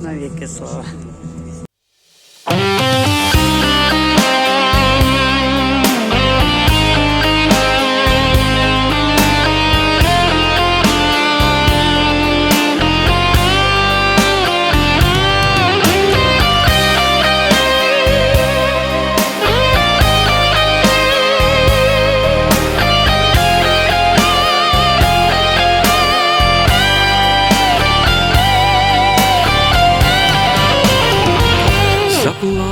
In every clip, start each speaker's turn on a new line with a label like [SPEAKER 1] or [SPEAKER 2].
[SPEAKER 1] навіки слава.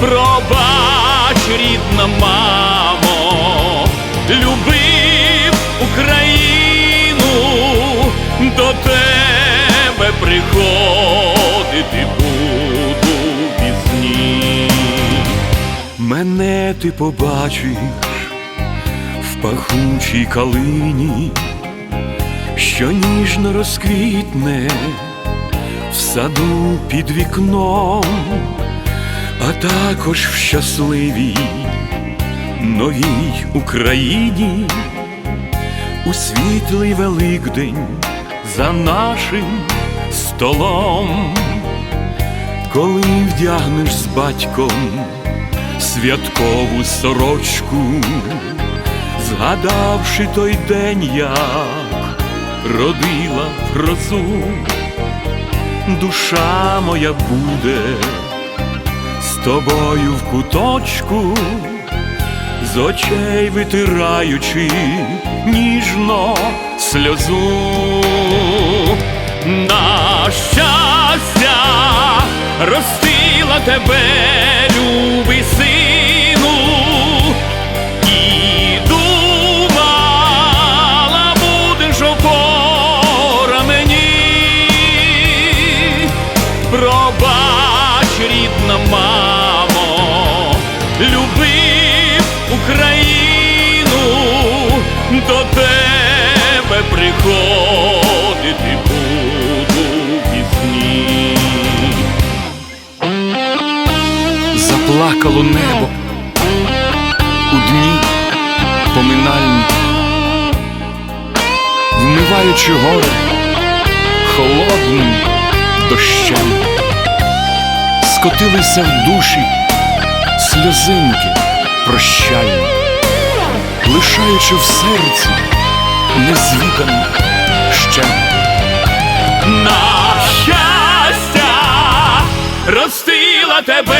[SPEAKER 2] пробач, рідна мамо, любив Україну, до тебе приходити буду пізні. Мене ти побачиш в пахучій калині, що ніжно розквітне в саду під вікном, а також в щасливій новій Україні, у світлий Великдень за нашим столом, коли вдягнеш з батьком святкову сорочку, згадавши той день, як родила грозу, душа моя буде тобою в куточку, з очей витираючи ніжно сльозу. На щастя ростила тебе, любий сину, і думала, будеш опора мені, пробач, до тебе приходити буду пізні. Заплакало небо у дні поминальні, вмиваючи горе холодним дощем, скотилися в душі сльозинки прощальні, лишаючи в серці незвіданий ще. На щастя ростила тебе,